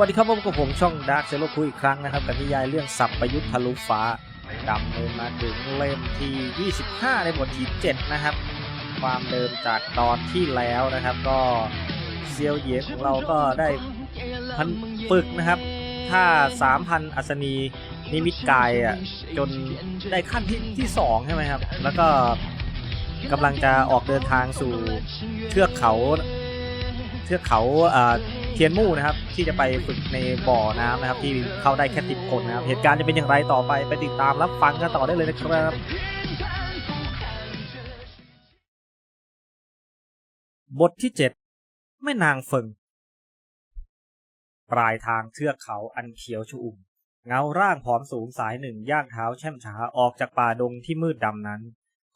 วัสดีครับพบกับผมช่องดาร์คเซโลคุยอีกครั้งนะครับกับนิยายเรื่องสับประยุทธ์ทะลุฟ้าดำเนินมาถึงเล่มที่ 25 ในบทที่ 7 นะครับ ความเดิมจากตอนที่แล้วนะครับ ก็เซียวเหยียของเราก็ได้พันฝึกนะครับ ถ้า 3,000 อัศนีนิมิตกายอะจนได้ขั้นที่ที่สองใช่ไหมครับ แล้วก็กำลังจะออกเดินทางสู่เทือกเขา เทือกเขาอ่า เทียนมู่นะครับ ที่จะไปฝึกในบ่อน้ำนะครับ ที่เข้าได้แค่ติดคนนะครับ เหตุการณ์จะเป็นอย่างไรต่อไปไปติดตามรับฟังกันต่อได้เลยนะครับบทที่7แม่นางเฟิงปลายทางเทือกเขาอันเขียวชอุ่ม เงาร่างผอมสูงสายหนึ่งย่างเท้าแช่มช้าออกจากป่าดงที่มืดดำนั้น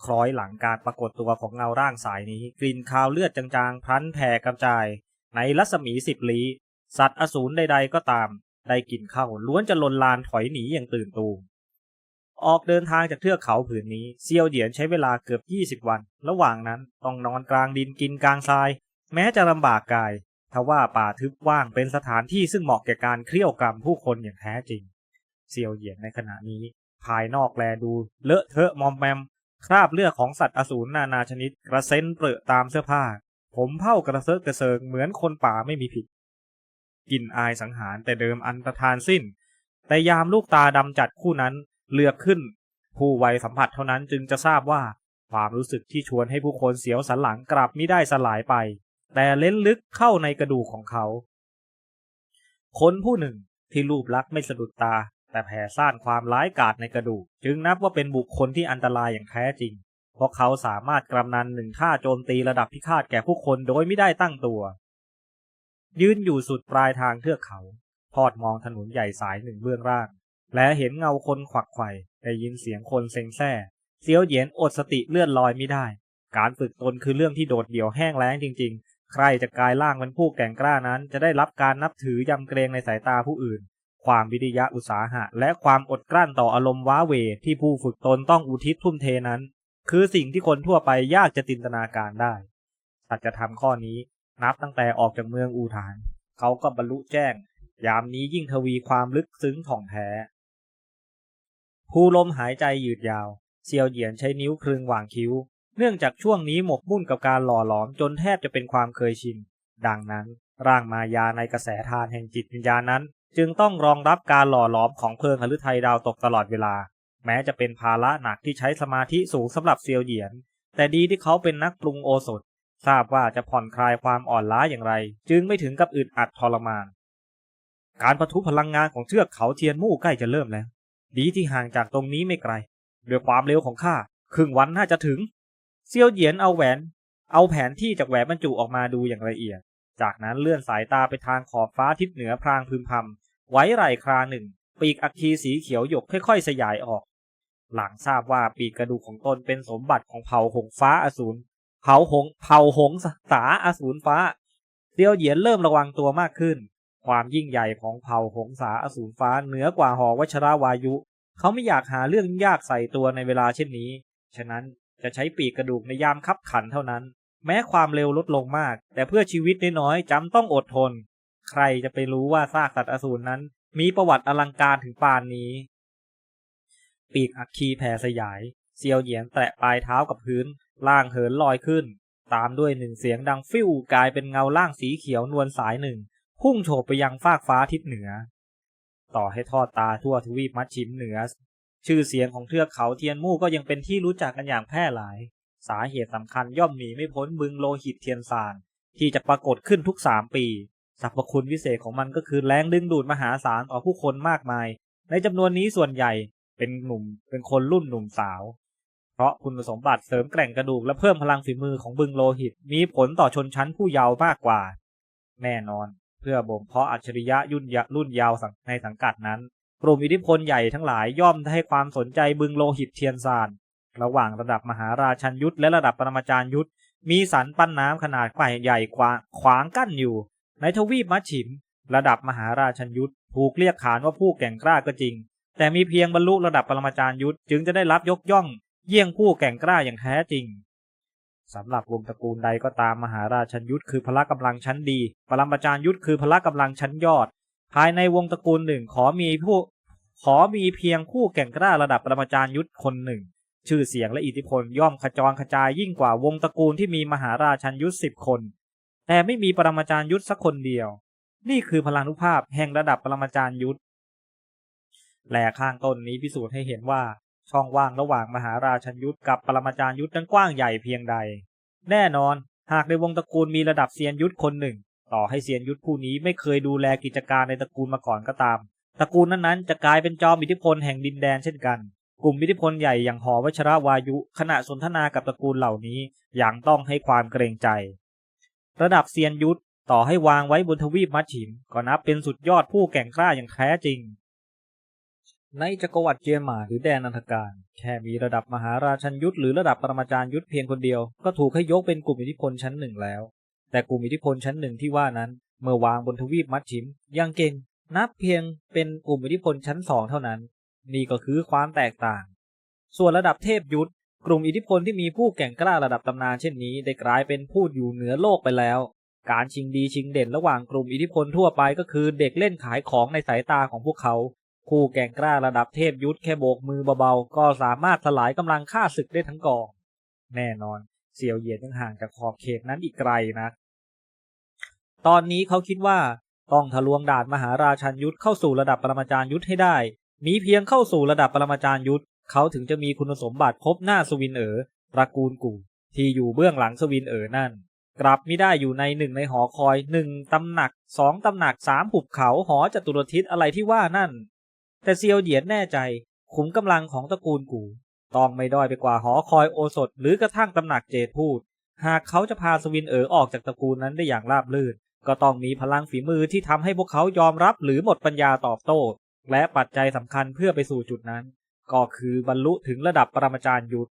คล้อยหลังการปรากฏตัวของเงาร่างสายนี้ กลิ่นคาวเลือดจางๆ พลันแผ่กระจาย ในรัศมีสิบลี้ สัตว์อสูรใดๆก็ตาม ได้กินเข้าล้วนจะลนลานถอยหนีอย่างตื่นตูมออกเดินทางจากเทือกเขาผืนนี้เซียวเดียนใช้เวลาเกือบ 20 วัน ระหว่างนั้นต้องนอนกลางดินกินกลางทราย แม้จะลำบากกายทว่าป่าทึบว่างเป็นสถานที่ซึ่งเหมาะแก่การเคลี้ยวกรรมผู้คนอย่างแท้จริง เซียวเหยียนในขณะนี้ ภายนอกแลดูเลอะเทอะมอมแมม คราบเลือดของสัตว์อสูรนานาชนิด กระเซ็นเปรอะตามเสื้อผ้า ผมเผ้ากระเซาะกระเซิงเหมือนคนป่าไม่มีผิดกลินอายสังหารแต่เดิมอันตรธานสิ้น แต่ยามลูกตาดำจัดคู่นั้นเลือกขึ้น ผู้ไวสัมผัสเท่านั้นจึงจะทราบว่า ความรู้สึกที่ชวนให้ผู้คนเสียวสันหลังกลับไมิได้สลายไป แต่เล้นลึกเข้าในกระดูกของเขา คนผู้หนึ่งที่รูปลักษณ์ไม่สะดุดตา แต่แผ่ซ่านความร้ายกาจในกระดูก จึงนับว่าเป็นบุคคลที่อันตรายอย่างแท้จริง เพราะเขาสามารถกำนันหนึ่งท่าโจมตีระดับพิฆาตแก่ผู้คนโดยไม่ได้ตั้งตัว ยืนอยู่สุดปลายทางเทือกเขา ทอดมองถนนใหญ่สายหนึ่งเบื้องล่าง และเห็นเงาคนขวักไข่ได้ยินเสียงคนเซ็งแซ่เสียวเหยียนอดสติเลื่อนลอยไม่ได้ การฝึกตนคือเรื่องที่โดดเดี่ยวแห้งแล้งจริง ๆ ใครจะกลายร่างเป็นผู้แก่งกล้านั้น จะได้รับการนับถือยำเกรงในสายตาผู้อื่น ความวิทยาอุตสาหะ และความอดกลั้นต่ออารมณ์ว้าเวที่ผู้ฝึกตนต้องอุทิศทุ่มเทนั้น คือสิ่งที่คนทั่วไปยากจะจินตนาการได้สัจธรรมข้อนี้นับตั้งแต่ออกจากเมืองอูฐาน เขาก็บรรลุแจ้ง ยามนี้ยิ่งทวีความลึกซึ้งถ่องแท้ผู้ลมหายใจยืดยาวเซียวเหยียนใช้นิ้วคลึงหว่างคิ้ว เนื่องจากช่วงนี้หมกมุ่นกับการหล่อหลอมจนแทบจะเป็นความเคยชิน ดังนั้น ร่างมายาในกระแสทานแห่งจิตวิญญาณนั้น จึงต้องรองรับการหล่อหลอมของเพลิงหฤทัยดาวตกตลอดเวลา แม้จะเป็นภาระหนักที่ใช้สมาธิสูงสำหรับเซียวเหยียน แต่ดีที่เขาเป็นนักปรุงโอสถ ทราบว่าจะผ่อนคลายความอ่อนล้าอย่างไร จึงไม่ถึงกับอึดอัดทรมาน การปะทุพลังงานของเทือกเขาเทียนมู่ใกล้จะเริ่มแล้ว ดีที่ห่างจากตรงนี้ไม่ไกลด้วยความเร็วของข้าครึ่งวันน่าจะถึง เซียวเหยียนเอาแหวน เอาแผนที่จากแหวนบรรจุออกมาดูอย่างละเอียด จากนั้นเลื่อนสายตาไปทางขอบฟ้าทิศเหนือพรางพึมพำไว้ไหล่คราหนึ่ง ปีกอัคคีสีเขียวหยกค่อยๆ สยายออก หลังทราบว่าปีกกระดูกของตนเป็นสมบัติของเผ่าหงฟ้าอสูรเผ่าหงเผ่าหงสาอสูรฟ้าเซียวเหยียนเริ่มระวังตัวมากขึ้น ความยิ่งใหญ่ของเผ่าหงสาอสูรฟ้าเหนือกว่าหอวัชราวายุ เขาไม่อยากหาเรื่องยากใส่ตัวในเวลาเช่นนี้ ฉะนั้นจะใช้ปีกกระดูกในยามคับขันเท่านั้น แม้ความเร็วลดลงมาก แต่เพื่อชีวิตน้อยๆจำต้องอดทน ใครจะไปรู้ว่าซากสัตว์อสูรนั้น มีประวัติอลังการถึงปานนี้ ปีกอัคคีแผ่สยาย เซียวเหยียนแตะปลายเท้ากับพื้น ล่างเหินลอยขึ้น ตามด้วยหนึ่งเสียงดังฟิวกลายเป็นเงาล่างสีเขียวนวลสายหนึ่ง พุ่งโฉบไปยังฟากฟ้าทิศเหนือ ต่อให้ทอดตาทั่วทวีปมัดชิมเหนือ ชื่อเสียงของเทือกเขาเทียนมู่ก็ยังเป็นที่รู้จักกันอย่างแพร่หลาย สาเหตุสำคัญย่อมหนีไม่พ้นบึงโลหิตเทียนซานที่จะปรากฏขึ้นทุกสามปีสรรพคุณวิเศษของมันก็คือแรงดึงดูดมหาศาลต่อผู้คนมากมาย ในจำนวนนี้ส่วนใหญ่ เป็นหนุ่มเป็นคนรุ่นหนุ่มสาว เพราะคุณสมบัติเสริมแกร่งกระดูกและเพิ่มพลังฝีมือของบึงโลหิต มีผลต่อชนชั้นผู้เยาว์มากกว่า แน่นอน เพื่อบ่มเพาะอัจฉริยะยุ่นยรุ่นยาวในสังกัดนั้น กลุ่มอิทธิพลใหญ่ทั้งหลายย่อมให้ความสนใจบึงโลหิตเทียนซานระหว่างระดับมหาราชันยุทธและระดับปรมาจารย์ยุทธมีสันปั้นน้ำขนาดใหญ่กว่าขวางกั้นอยู่ ในทวีปมัชชิม ระดับมหาราชันยุทธถูกเรียกขานว่าผู้แก่งกล้าก็จริง แต่มีเพียงบรรลุระดับปรมาจารย์ยุทธจึงจะได้รับยกย่อง เยี่ยงผู้แก่งกล้าอย่างแท้จริงสำหรับวงตระกูลใดก็ตามมหาราชันยุทธคือพละกำลังชั้นดี ปรมาจารย์ยุทธคือพละกำลังชั้นยอด ภายในวงตระกูลหนึ่งขอมีผู้ขอมีเพียงผู้แก่งกล้าระดับปรมาจารย์ยุทธคนหนึ่ง ชื่อเสียงและอิทธิพลย่อมขจรกระจายยิ่งกว่าวงตระกูลที่มีมหาราชันยุทธสิบคน แต่ไม่มีปรมาจารย์ยุทธสักคนเดียว นี่คือพลังนุภาพแห่งระดับปรมาจารย์ยุทธ แหล่ข้างต้นนี้พิสูจน์ให้เห็นว่าช่องว่างระหว่างมหาราชันยุทธกับปรมาจารย์ยุทธนั้นกว้างใหญ่เพียงใด แน่นอนหากในวงตระกูลมีระดับเซียนยุทธคนหนึ่ง ต่อให้เซียนยุทธผู้นี้ไม่เคยดูแลกิจการในตระกูลมาก่อนก็ตามตระกูลนั้นๆจะกลายเป็นจอมอิทธิพลแห่งดินแดนเช่นกัน กลุ่มอิทธิพลใหญ่อย่างหอวัชรวายุ ขณะสนทนากับตระกูลเหล่านี้อย่างต้องให้ความเกรงใจ ระดับเซียนยุทธต่อให้วางไว้บนทวีปมัชชิมก็นับเป็นสุดยอดผู้แก่งกล้าอย่างแท้จริง ในจักรวรรดิเจียหมาหรือแดนอันธการ แค่มีระดับมหาราชันยุทธหรือระดับปรมาจารย์ยุทธเพียงคนเดียว ก็ถูกให้ยกเป็นกลุ่มอิทธิพลชั้นหนึ่งแล้ว แต่กลุ่มอิทธิพลชั้นหนึ่งที่ว่านั้น เมื่อวางบนทวีปมัชชิมยังเก่ง นับเพียงเป็นกลุ่มอิทธิพลชั้นสองเท่านั้น นี่ก็คือความแตกต่าง ส่วนระดับเทพยุทธกลุ่มอิทธิพลที่มีผู้แก่งกล้าระดับตำนานเช่นนี้ ได้กลายเป็นผู้อยู่เหนือโลกไปแล้ว การชิงดีชิงเด่นระหว่างกลุ่มอิทธิพลทั่วไปก็คือเด็กเล่นขายของในสายตาของพวกเขา ผู้แก่งกล้าระดับเทพยุทธแค่โบกมือเบาๆ ก็สามารถสลายกำลังฆ่าศึกได้ทั้งกอง แน่นอนเสี่ยวเหยียนยังห่างจากขอบเขตนั้นอีกไกลนะ ตอนนี้เขาคิดว่าต้องทะลวงด่านมหาราชันยุทธเข้าสู่ระดับปรมาจารย์ยุทธให้ได้ มีเพียงเข้าสู่ระดับปรมาจารย์ยุทธเขาถึงจะมีคุณสมบัติครบหน้าสวินเอ๋อตระกูลกู่ที่อยู่เบื้องหลังสวินเอ๋อนั่น กลับไม่ได้อยู่ในหนึ่งในหอคอยหนึ่งตำหนักสองตำหนักสามหุบเขาหอจตุรทิศอะไรที่ว่านั่น แต่เซียวเหยียนแน่ใจ ขุมกำลังของตระกูลกูต้องไม่ด้อยไปกว่าหอคอยโอสถ หรือกระทั่งตำหนักเจดพูด หากเขาจะพาสวินเอ๋อออกจากตระกูลนั้นได้อย่างราบรื่น ก็ต้องมีพลังฝีมือที่ทำให้พวกเขายอมรับหรือหมดปัญญาตอบโต้ และปัจจัยสำคัญเพื่อไปสู่จุดนั้น ก็คือบรรลุถึงระดับปรมาจารย์ยุทธ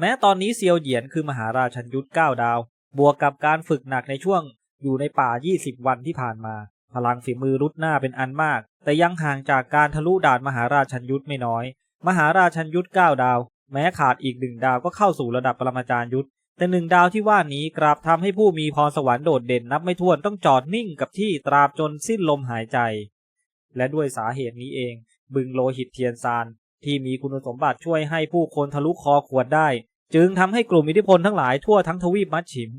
แม้ตอนนี้เซียวเหยียนคือมหาราชันยุทธ9ดาว บวกกับการฝึกหนักในช่วงอยู่ในป่า 20 วันที่ผ่านมา พลังฝีมือรุดหน้าเป็นอันมาก แต่ยังห่างจากการทะลุด่านมหาราชันยุทธไม่น้อย มหาราชันยุทธ9ดาว แม้ขาดอีกหนึ่งดาวก็เข้าสู่ระดับปรมาจารย์ยุทธแต่หนึ่งดาวที่ว่านี้กลับทำให้ผู้มีพรสวรรค์โดดเด่นนับไม่ถ้วนต้องจอดนิ่งกับที่ตราบจนสิ้นลมหายใจ และด้วยสาเหตุนี้เอง บึงโลหิตเทียนซานที่มีคุณสมบัติช่วยให้ผู้คนทะลุคอขวดได้ จึงทำให้กลุ่มอิทธิพลทั้งหลายทั่วทั้งทวีปมัชชิม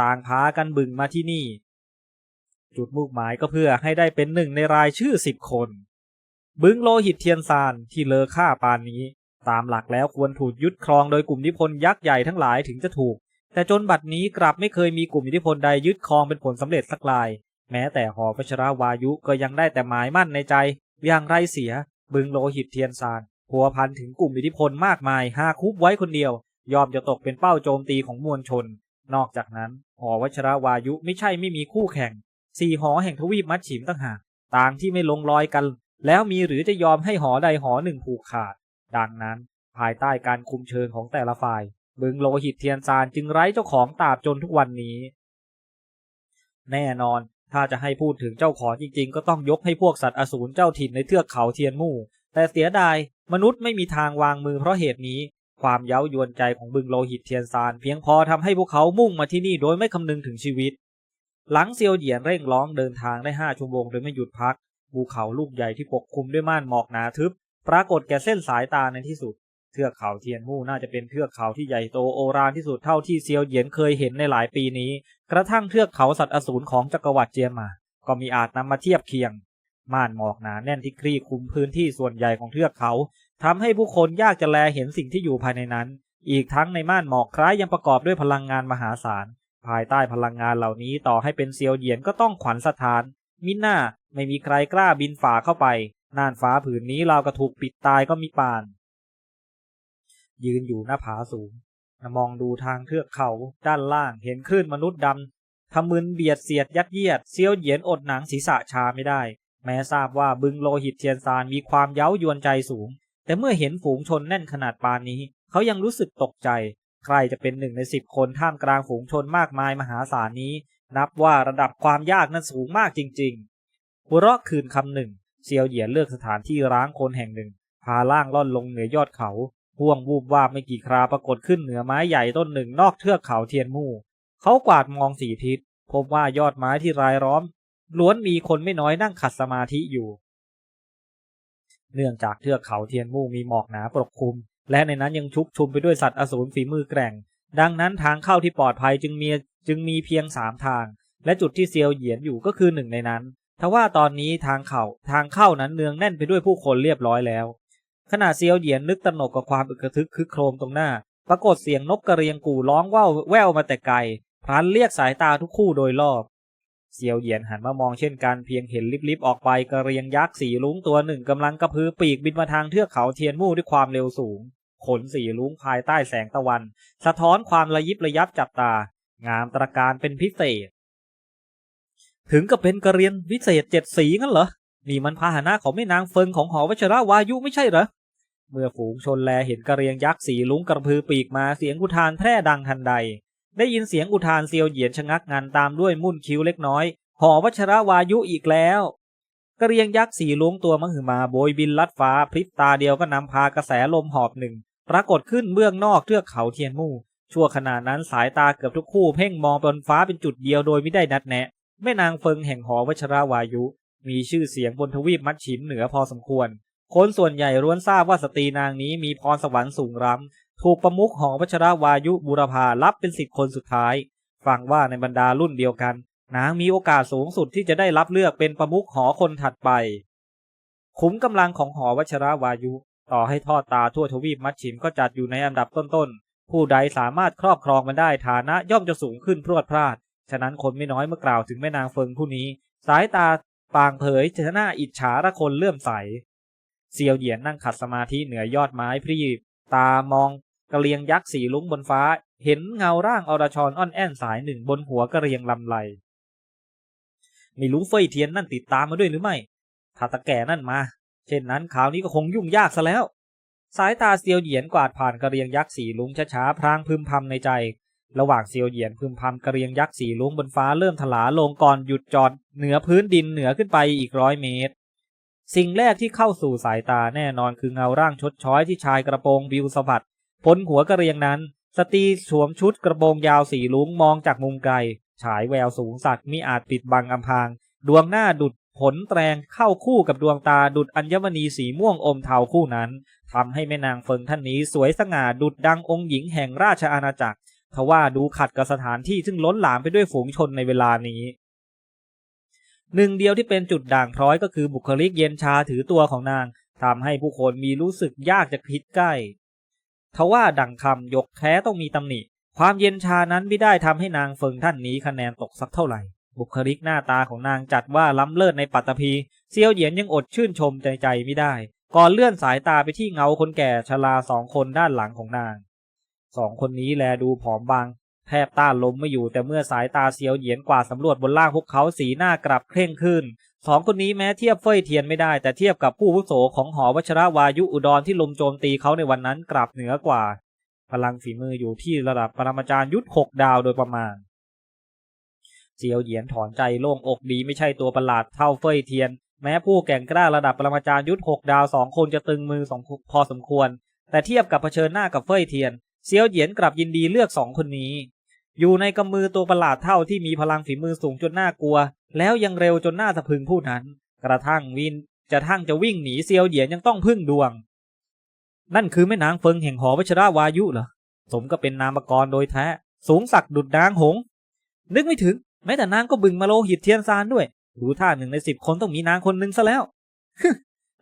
ต่างพากันบึงมาที่นี่ จุดมุ่งหมายก็เพื่อให้ได้เป็นหนึ่งในรายชื่อสิบคน บึงโลหิตเทียนซานที่เลอค่าปานนี้ ตามหลักแล้วควรถูกยึดครองโดยกลุ่มอิทธิพลยักษ์ใหญ่ทั้งหลายถึงจะถูก แต่จนบัดนี้กลับไม่เคยมีกลุ่มอิทธิพลใดยึดครองเป็นผลสำเร็จสักราย แม้แต่หอพัชราวายุก็ยังได้แต่หมายมั่นในใจ อย่างไรเสีย บึงโลหิตเทียนซานพัวพันถึงกลุ่มอิทธิพลมากมายหาคุบไว้คนเดียว ยอมจะตกเป็นเป้าโจมตีของมวลชน นอกจากนั้นหอวัชราวายุไม่ใช่ไม่มีคู่แข่ง สี่หอแห่งทวีปมัชฉิมต่างหากต่างที่ไม่ลงรอยกัน แล้วมีหรือจะยอมให้หอใดหอหนึ่งผูกขาด ดังนั้นภายใต้การคุมเชิงของแต่ละฝ่าย บึงโลหิตเทียนซานจึงไร้เจ้าของตราบจนทุกวันนี้ แน่นอนถ้าจะให้พูดถึงเจ้าของจริงๆ ก็ต้องยกให้พวกสัตว์อสูรเจ้าถิ่นในเทือกเขาเทียนมู่ แต่เสียดายมนุษย์ไม่มีทางวางมือเพราะเหตุนี้ ความเย้ายวนใจของบึงโลหิตเทียนซานเพียงพอทำให้พวกเขามุ่งมาที่นี่โดยไม่คำนึงถึงชีวิต หลังเซียวเหยียนเร่งร้องเดินทางได้ห้าชั่วโมงโดยไม่หยุดพักภูเขาลูกใหญ่ที่ปกคลุมด้วยม่านหมอกหนาทึบ ปรากฏแก่เส้นสายตาในที่สุด เทือกเขาเทียนมู่น่าจะเป็นเทือกเขาที่ใหญ่โตโอรานที่สุดเท่าที่เซียวเหยียนเคยเห็นในหลายปีนี้ กระทั่งเทือกเขาสัตว์อสูรของจักรวรรดิเจียมา ก็มีอาจนำมาเทียบเคียง ม่านหมอกหนาแน่นที่คลี่คลุมพื้นที่ส่วนใหญ่ของเทือกเขาทำให้ผู้คนยากจะแลเห็นสิ่งที่อยู่ภายในนั้น อีกทั้งในม่านหมอกคล้ายยังประกอบด้วยพลังงานมหาศาล ภายใต้พลังงานเหล่านี้ต่อให้เป็นเซียวเหยียนก็ต้องขวัญสถาน มิน่าไม่มีใครกล้าบินฝ่าเข้าไป น่านฟ้าผืนนี้เรากระถูกปิดตายก็มีปาน ยืนอยู่หน้าผาสูง มองดูทางเทือกเขาด้านล่างเห็นคลื่นมนุษย์ดำทำมึนเบียดเสียดยัดเยียดเซียวเหยียนอดหนังศีรษะชาไม่ได้ แม้ทราบว่าบึงโลหิตเทียนซานมีความเย้ายวนใจสูง แต่เมื่อเห็นฝูงชนแน่นขนาดปานนี้ เขายังรู้สึกตกใจ ใครจะเป็นหนึ่งในสิบคนท่ามกลางฝูงชนมากมายมหาศาลนี้ นับว่าระดับความยากนั้นสูงมากจริงๆหัวเราะคืนคำหนึ่งเซียวเหยียนเลือกสถานที่ร้างคนแห่งหนึ่ง พาล่างล่อนลงเหนือยอดเขาห่วงวูบวาบไม่กี่คราปรากฏขึ้นเหนือไม้ใหญ่ต้นหนึ่งนอกเทือกเขาเทียนมู่ เขากวาดมองสีทิศพบว่ายอดไม้ที่รายล้อม ล้วนมีคนไม่น้อยนั่งขัดสมาธิอยู่ เนื่องจากเทือกเขาเทียนมู่มีหมอกหนาปกคลุม และในนั้นยังชุกชุมไปด้วยสัตว์อสูรฝีมือแกร่ง ดังนั้นทางเข้าที่ปลอดภัยจึงมีจึงมีเพียงสามทาง และจุดที่เซียวเหยียนอยู่ก็คือหนึ่งในนั้นทว่าตอนนี้ทางเข้าทางเข้านั้นเนืองแน่นไปด้วยผู้คนเรียบร้อยแล้วขณะเซียวเหยียนนึกตระหนกกับความอึกระทึกคึกโครมตรงหน้า ปรากฏเสียงนกกระเรียงกู่ร้องว่าวแววมาแต่ไกลพลันเรียกสายตาทุกคู่โดยรอบ เซียวเหยียนหันมามองเช่นกันเพียงเห็นลิบๆออกไปกระเรียงยักษ์สีลุงตัวหนึ่งกำลังกระพือปีกบินมาทางเทือกเขาเทียนมู่ด้วยความเร็วสูง ขนสีลุงภายใต้แสงตะวัน สะท้อนความระยิบระยับจับตา งามตระการเป็นพิเศษ ถึงกับเป็นกระเรียนวิเศษเจ็ดสีงั้นเหรอนี่มันพาหนะของแม่นางเฟิงของหอวัชรวายุไม่ใช่เหรอเมื่อฝูงชนแลเห็นกระเรียงยักษ์สีลุงกระพือปีกมาเสียงอุทานแพร่ดังทันใด ได้ยินเสียงอุทานเซียวเหยียนชะงักงันตามด้วยมุ่นคิ้วเล็กน้อย หอวัชรวายุอีกแล้วกระเรียงยักษ์สีลุงตัวมหึมาโบยบินลัดฟ้าพริบตาเดียวก็นำพากระแสลมหอบหนึ่ง ปรากฏขึ้นเบื้องนอกเทือกเขาเทียนมู่ ชั่วขณะนั้นสายตาเกือบทุกคู่เพ่งมองบนฟ้าเป็นจุดเดียวโดยไม่ได้นัดแนะ แม่นางเฟิงแห่งหอวัชรวายุ มีชื่อเสียงบนทวีปมัดฉิมเหนือพอสมควร คนส่วนใหญ่ล้วนทราบว่าสตรีนางนี้มีพรสวรรค์สูงล้ำ ถูกประมุขหอวัชรวายุบุรพารับเป็นสิทธิคนสุดท้าย ฟังว่าในบรรดารุ่นเดียวกัน นางมีโอกาสสูงสุดที่จะได้รับเลือกเป็นประมุขหอคนถัดไปคุ้มกำลังของหอวัชรวายุ ต่อให้ทอดตาทั่วทวีปมัดฉิมก็จัดอยู่ในอันดับต้นๆ ผู้ใดสามารถครอบครองมันได้ฐานะย่อมจะสูงขึ้นพรวดพลาด ฉะนั้นคนไม่น้อยเมื่อกล่าวถึงแม่นางเฟิงผู้นี้ สายตาปางเผยจะน่าอิจฉาระคนเลื่อมใสเซียวเหยียนนั่งขัดสมาธิเหนือยอดไม้พรีบตามอง กระเรียงยักษ์สีลุ้งบนฟ้า เห็นเงาร่างอรชรอ่อนแอนสายหนึ่งบนหัวกระเรียงลำไหลไม่รู้เฟยเทียนนั่นติดตามมาด้วยหรือไม่ ถ้าตะแก่นั่นมา เช่นนั้นข่าวนี้ก็คงยุ่งยากซะแล้ว สายตาเซียวเหยียนกวาดผ่านกระเรียงยักษ์สีลุงช้าๆพรางพึมพำในใจ ระหว่างเซียวเหยียนพึมพำกระเรียงยักษ์สีลุงบนฟ้าเริ่มถลาลงก่อนหยุดจอดเหนือพื้นดินเหนือขึ้นไปอีกร้อยเมตร สิ่งแรกที่เข้าสู่สายตาแน่นอนคือเงาร่างชดช้อยที่ชายกระโปรงบิวสะบัด พ้นหัวกระเรียงนั้น สตรีสวมชุดกระโปรงยาวสีลุงมองจากมุมไกล ฉายแววสูงสักมิอาจปิดบังอำพราง ดวงหน้าดุดผลแตรงเข้าคู่กับดวงตาดุดอัญมณีสีม่วงอมเทาคู่นั้นทำให้แม่นางเฟิงท่านนี้สวยสง่าดุดดังองค์หญิงแห่งราชอาณาจักรทว่าดูขัดกับสถานที่ซึ่งล้นหลามไปด้วยฝูงชนในเวลานี้ หนึ่งเดียวที่เป็นจุดด่างพร้อยก็คือบุคลิกเย็นชาถือตัวของนางทำให้ผู้คนมีรู้สึกยากจะคิดใกล้ ทว่าดังคำยกแท้ต้องมีตำหนิ ความเย็นชานั้นไม่ได้ทำให้นางเฟิงท่านนี้คะแนนตกสักเท่าไหร่ บุคลิกหน้าตาของนางจัดว่าล้ำเลิศในปัตตภีเซียวเหยียนยังอดชื่นชมใจใจไม่ได้ ก่อนเลื่อนสายตาไปที่เงาคนแก่ชราสองคนด้านหลังของนางสองคนนี้แลดูผอมบางแทบต้านลมไม่อยู่แต่เมื่อสายตาเซียวเหยียนกว่าสำรวจบนล่างพวกเขาสีหน้ากลับเคร่งขึ้น สองคนนี้แม้เทียบเฟยเทียนไม่ได้แต่เทียบกับผู้วุโสของหอวัชรวายุอุดรที่ลมโจมตีเขาในวันนั้นกลับเหนือกว่า พลังฝีมืออยู่ที่ระดับปรมาจารย์ยุทธหกดาวโดยประมาณเซียวเหยียนถอนใจโล่งอกดีไม่ใช่ตัวประหลาดเท่าเฟยเทียน แม้ผู้แก่งกล้าระดับปรมาจารย์ยุทธหกดาวสองคนจะตึงมือสองพอสมควร แต่เทียบกับเผชิญหน้ากับเฟยเทียนเซียวเหยียนกลับยินดีเลือกสองคนนี้ อยู่ในกำมือตัวประหลาดเท่าที่มีพลังฝีมือสูงจนน่ากลัว แล้วยังเร็วจนน่าสะพึงผู้นั้น กระทั่งวินจะทั้งจะวิ่งหนีเซียวเหยียนยังต้องพึ่งดวง นั่นคือแม่นางเฟิงแห่งหอวัชราวายุเหรอสมก็เป็นนามกรโดยแท้ สูงสักดุดนางหง นึกไม่ถึง แม้แต่นางก็บึงมาโลหิตเทียนซานด้วยดูท่าหนึ่งในสิบคนต้องมีนางคนหนึ่งซะแล้ว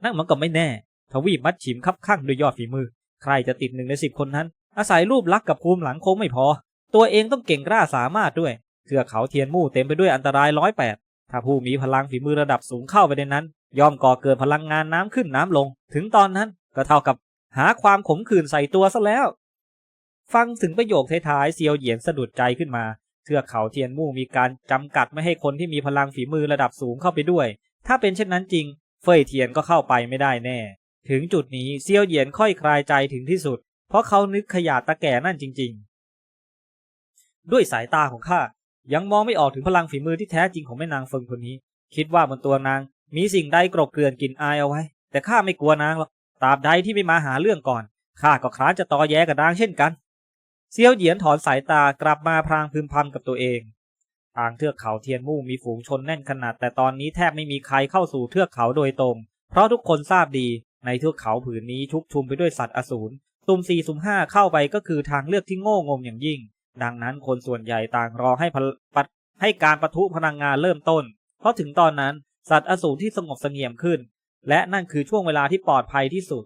นั่นมันก็ไม่แน่ ทวีปมัดฉิมคับข้างด้วยยอดฝีมือ ใครจะติดหนึ่งในสิบคนนั้น อาศัยรูปลักษณ์กับภูมิหลังคงไม่พอ ตัวเองต้องเก่งกล้าสามารถด้วยเทือกเขาเทียนมู่เต็มไปด้วยอันตรายร้อยแปดถ้าผู้มีพลังฝีมือระดับสูงเข้าไปในนั้น ย่อมก่อเกิดพลังงานน้ำขึ้นน้ำลง ถึงตอนนั้นก็เท่ากับหาความขมขื่นใส่ตัวซะแล้ว ฟังถึงประโยคท้ายๆเซียวเหยียนสะดุดใจขึ้นมาเทือกเขาเทียนมู่มีการจำกัดไม่ให้คนที่มีพลังฝีมือระดับสูงเข้าไปด้วย ถ้าเป็นเช่นนั้นจริง เฟยเทียนก็เข้าไปไม่ได้แน่ ถึงจุดนี้เซียวเหยียนค่อยคลายใจถึงที่สุด เพราะเขานึกขยาดตะแก่นั่นจริง ๆ ด้วยสายตาของข้ายังมองไม่ออกถึงพลังฝีมือที่แท้จริงของแม่นางเฟิงคนนี้ คิดว่าบนตัวนางมีสิ่งใดกรบเกลื่อนกลิ่นอายเอาไว้ แต่ข้าไม่กลัวนางหรอกตราบใดที่ไม่มาหาเรื่องก่อนข้าก็คร้านจะตอแย้กับนางเช่นกันเซียวเหยียนถอนสายตากลับมาพรางพึมพำกับตัวเอง ทางเทือกเขาเทียนมู่มีฝูงชนแน่นขนาด แต่ตอนนี้แทบไม่มีใครเข้าสู่เทือกเขาโดยตรง เพราะทุกคนทราบดีในเทือกเขาผืนนี้ชุกชุมไปด้วยสัตว์อสูร ตุ่มสี่สุ่มห้าเข้าไปก็คือทางเลือกที่โง่งมอย่างยิ่ง ดังนั้นคนส่วนใหญ่ต่างรอให้ปัดให้การประทุพลังงานเริ่มต้น เพราะถึงตอนนั้นสัตว์อสูรที่สงบเสงี่ยมขึ้น และนั่นคือช่วงเวลาที่ปลอดภัยที่สุด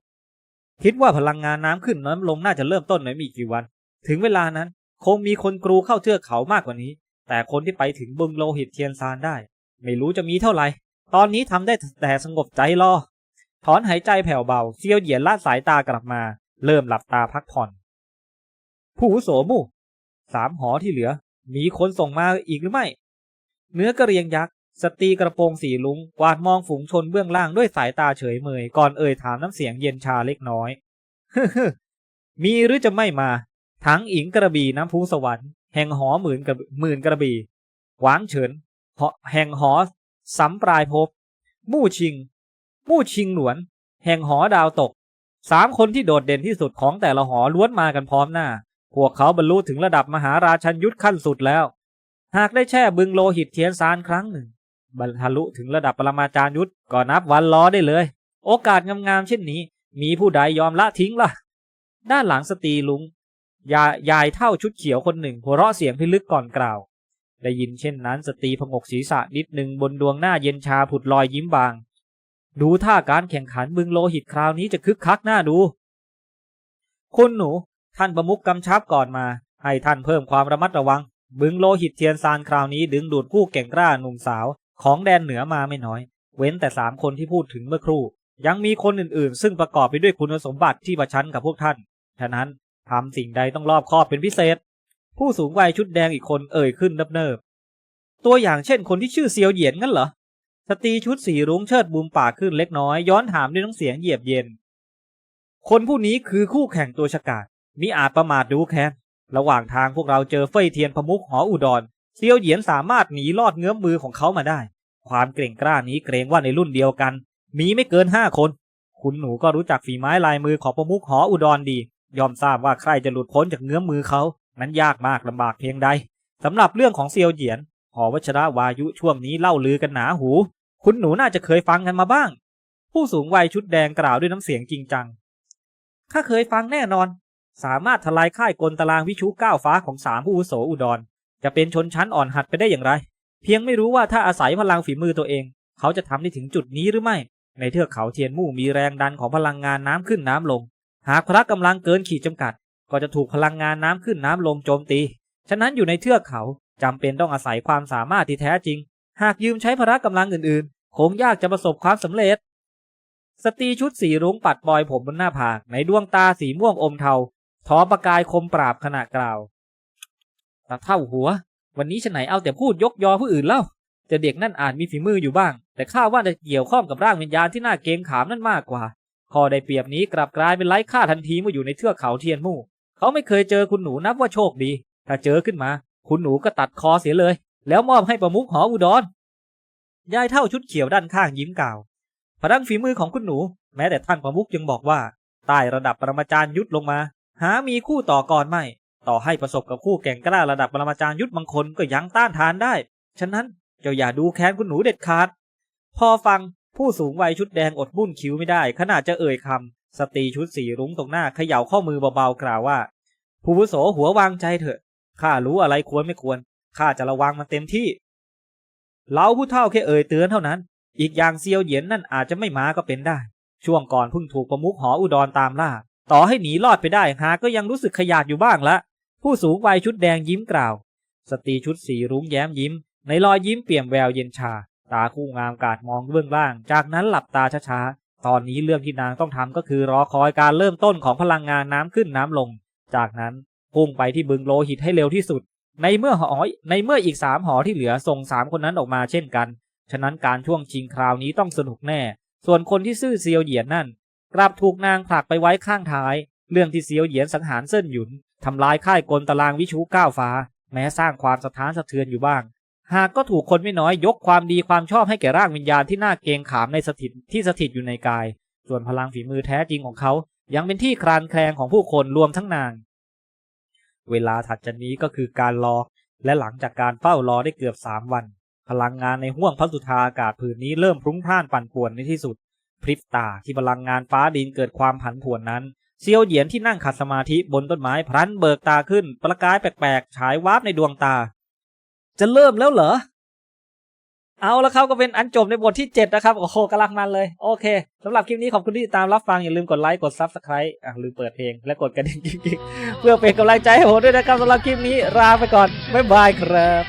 คิดว่าพลังงานน้ำขึ้นน้ำลงน่าจะเริ่มต้นในไม่กี่วัน ถึงเวลานั้นคงมีคนกรูเข้าเทือกเขามากกว่านี้ แต่คนที่ไปถึงบึงโลหิตเทียนซานได้ ไม่รู้จะมีเท่าไหร่ ตอนนี้ทำได้แต่สงบใจรอ ถอนหายใจแผ่วเบาเซียวเหยียนละสายตากลับมา เริ่มหลับตาพักผ่อน ผู้โสมู่ สามหอที่เหลือ มีคนส่งมาอีกหรือไม่ เนื้อกระเรียงยักษ์สตีกระโปรงสีลุงกวาดมองฝูงชนเบื้องล่างด้วยสายตาเฉยเมยก่อนเอ่ยถามน้ำเสียงเย็นชาเล็กน้อยมีหรือจะไม่มา ทั้งอิงกระบี่น้ำพุสวรรค์แห่งหอหมื่นกระหมื่นกระบี่หวางเฉินหอแห่งหอสำปลายภพมู่ชิง มู่ชิงหนวน แห่งหอดาวตก สามคนที่โดดเด่นที่สุดของแต่ละหอล้วนมากันพร้อมหน้า พวกเขาบรรลุถึงระดับมหาราชันยุทธขั้นสุดแล้ว หากได้แช่บึงโลหิตเทียนซานครั้งหนึ่ง บรรลุถึงระดับปรมาจารย์ยุทธก็นับวันล้อได้เลย โอกาสงามๆเช่นนี้ มีผู้ใดยอมละทิ้งล่ะ ด้านหลังสตีลุงยายายเท่าชุดเขียวคนหนึ่งหัวเราะเสียงพิลึกก่อนกล่าว ได้ยินเช่นนั้นสตรีพงกศีรษะนิดหนึ่งบนดวงหน้าเย็นชาผุดลอยยิ้มบาง ดูท่าการแข่งขันบึงโลหิตคราวนี้จะคึกคักหน่าดู คุณหนู ท่านประมุขกำชับก่อนมา ให้ท่านเพิ่มความระมัดระวัง บึงโลหิตเทียนซานคราวนี้ดึงดูดผู้เก่งกล้าหนุ่มสาว ของแดนเหนือมาไม่น้อย เว้นแต่สามคนที่พูดถึงเมื่อครู่ ยังมีคนอื่นๆ ซึ่งประกอบไปด้วยคุณสมบัติที่ประชันกับพวกท่าน ฉะนั้นทำสิ่งใดต้องรอบคอบเป็นพิเศษ ผู้สูงวัยชุดแดงอีกคนเอ่ยขึ้นเนิบๆตัวอย่างเช่นคนที่ชื่อเซียวเหยียนงั้นเหรอสตรีชุดสีรุ้งเชิดบูมปากขึ้นเล็กน้อยย้อนถามด้วยน้ำเสียงเหยียบเย็น คนผู้นี้คือคู่แข่งตัวฉกาจ มิอาจประมาทดูแค้นระหว่างทางพวกเราเจอเฟยเทียนพมุกหออุดรเซียวเหยียนสามารถหนีลอดเงื้อมมือของเขามาได้ ความเกรงกล้านี้เกรงว่าในรุ่นเดียวกัน มีไม่เกินห้าคน คุณหนูก็รู้จักฝีไม้ลายมือของประมุขหออุดรดี ยอมทราบว่าใครจะหลุดพ้นจากเงื้อมมือเขา นั้นยากมากลำบากเพียงใดสำหรับเรื่องของเซียวเหยียนหอวัชระวายุช่วงนี้เล่าลือกันหนาหู คุณหนูน่าจะเคยฟังกันมาบ้าง ผู้สูงวัยชุดแดงกล่าวด้วยน้ำเสียงจริงจังข้าเคยฟังแน่นอน สามารถทลายค่ายกลตารางวิชุก้าวฟ้าของสามผู้อุโสอุดร จะเป็นชนชั้นอ่อนหัดไปได้อย่างไร เพียงไม่รู้ว่าถ้าอาศัยพลังฝีมือตัวเอง เขาจะทำได้ถึงจุดนี้หรือไม่ ในเทือกเขาเทียนมู่มีแรงดันของพลังงานน้ำขึ้นน้ำลง หากพละกำลังเกินขีดจำกัด ก็จะถูกพลังงานน้ำขึ้นน้ำลงโจมตี ฉะนั้นอยู่ในเทือกเขาจำเป็นต้องอาศัยความสามารถที่แท้จริง หากยืมใช้พละกำลังอื่นๆ คงยากจะประสบความสำเร็จสตรีชุดสีรุ้งปัดปลอยผมบนหน้าผากในดวงตาสีม่วงอมเทา ทอประกายคมปราบขณะกล่าวตาเท่าหัว วันนี้ฉันไหนเอาแต่พูดยกยอผู้อื่นเล่า แต่เด็กนั่นอาจมีฝีมืออยู่บ้าง แต่ข้าว่าจะเกี่ยวข้องกับร่างวิญญาณที่น่าเกรงขามนั่นมากกว่าข้อได้เปรียบนี้กลับกลายเป็นไร้ค่าทันทีเมื่ออยู่ในเทือกเขาเทียนมู่ เขาไม่เคยเจอคุณหนูนับว่าโชคดี ถ้าเจอขึ้นมา คุณหนูก็ตัดคอเสียเลย แล้วมอบให้ประมุขหออุดร ยายเท่าชุดเขียวด้านข้างยิ้มกล่าว พลังฝีมือของคุณหนู แม้แต่ท่านประมุขยังบอกว่าใต้ระดับปรมาจารย์ยุทธลงมา หามีคู่ต่อก่อนไม่ ต่อให้ประสบกับคู่แก่งกล้าระดับปรมาจารย์ยุทธบางคนก็ยังต้านทานได้ ฉะนั้นเจ้าอย่าดูแค้นคุณหนูเด็ดขาด พอฟังผู้สูงวัยชุดแดงอดบุ้นคิ้วไม่ได้ ขนาดจะเอ่ยคำสตรีชุดสีรุ้งตรงหน้าเขย่าข้อมือเบาๆกล่าวว่า ผู้วุโสหัววางใจเถอะข้ารู้อะไรควรไม่ควรข้าจะระวังมันเต็มที่เราผู้เฒ่าแค่เอ่ยเตือนเท่านั้น อีกอย่างเซียวเหยียนนั่นอาจจะไม่มาก็เป็นได้ ช่วงก่อนเพิ่งถูกประมุขหออุดรตามล่า ต่อให้หนีรอดไปได้หาก็ยังรู้สึกขยาดอยู่บ้างละ ผู้สูงวัยชุดแดงยิ้มกล่าว สตรีชุดสีรุ้งแย้มยิ้ม ในรอยยิ้มเปี่ยมแววเย็นชา ตาคู่งามกาดมองเบื้องล่าง จากนั้นหลับตาช้าๆ ตอนนี้เรื่องที่นางต้องทำก็คือรอคอยการเริ่มต้นของพลังงานน้ำขึ้นน้ำลง จากนั้นพุ่งไปที่บึงโลหิตให้เร็วที่สุด ในเมื่อหอในเมื่ออีกสามหอที่เหลือส่งสามคนนั้นออกมาเช่นกัน ฉะนั้นการช่วงชิงคราวนี้ต้องสนุกแน่ ส่วนคนที่ซื่อเซียวเหยียนนั่น กลับถูกนางผลักไปไว้ข้างท้าย เรื่องที่เซียวเหยียนสังหารเส้นหยุนทำลายค่ายกลตารางวิชูก้าวฟ้า แม้สร้างความสะท้านสะเทือนอยู่บ้าง หากก็ถูกคนไม่น้อยยกความดีความชอบให้แก่ร่างวิญญาณที่น่าเกงขามในสถิตที่สถิตอยู่ในกาย ส่วนพลังฝีมือแท้จริงของเขา ยังเป็นที่คลานแคลงของผู้คนรวมทั้งนาง เวลาถัดจากนี้ก็คือการรอ และหลังจากการเฝ้ารอได้เกือบสามวัน พลังงานในห้วงพระสุธาอากาศผืนนี้เริ่มพรุ้งพ่านปั่นป่วนในที่สุด พริบตาที่พลังงานฟ้าดินเกิดความผันผวนนั้นเซียวเหยียนที่นั่งขัดสมาธิบนต้นไม้พลันเบิกตาขึ้น ประกายแปลกๆ ฉายวาบในดวงตา จะเริ่มแล้วเหรอ เอาแล้วครับก็เป็นอันจบในบทที่ 7 นะครับ โอ้โหกำลังมันเลย โอเคสำหรับคลิปนี้ขอบคุณที่ติดตามรับฟัง อย่าลืมกดไลค์ กด Subscribe อะลืมเปิดเพลง และกดกระดิ่งกิ๊กเพื่อเป็นกำลังใจให้ผมด้วยนะครับสำหรับคลิปนี้ลาไปก่อนบ๊ายบายครับ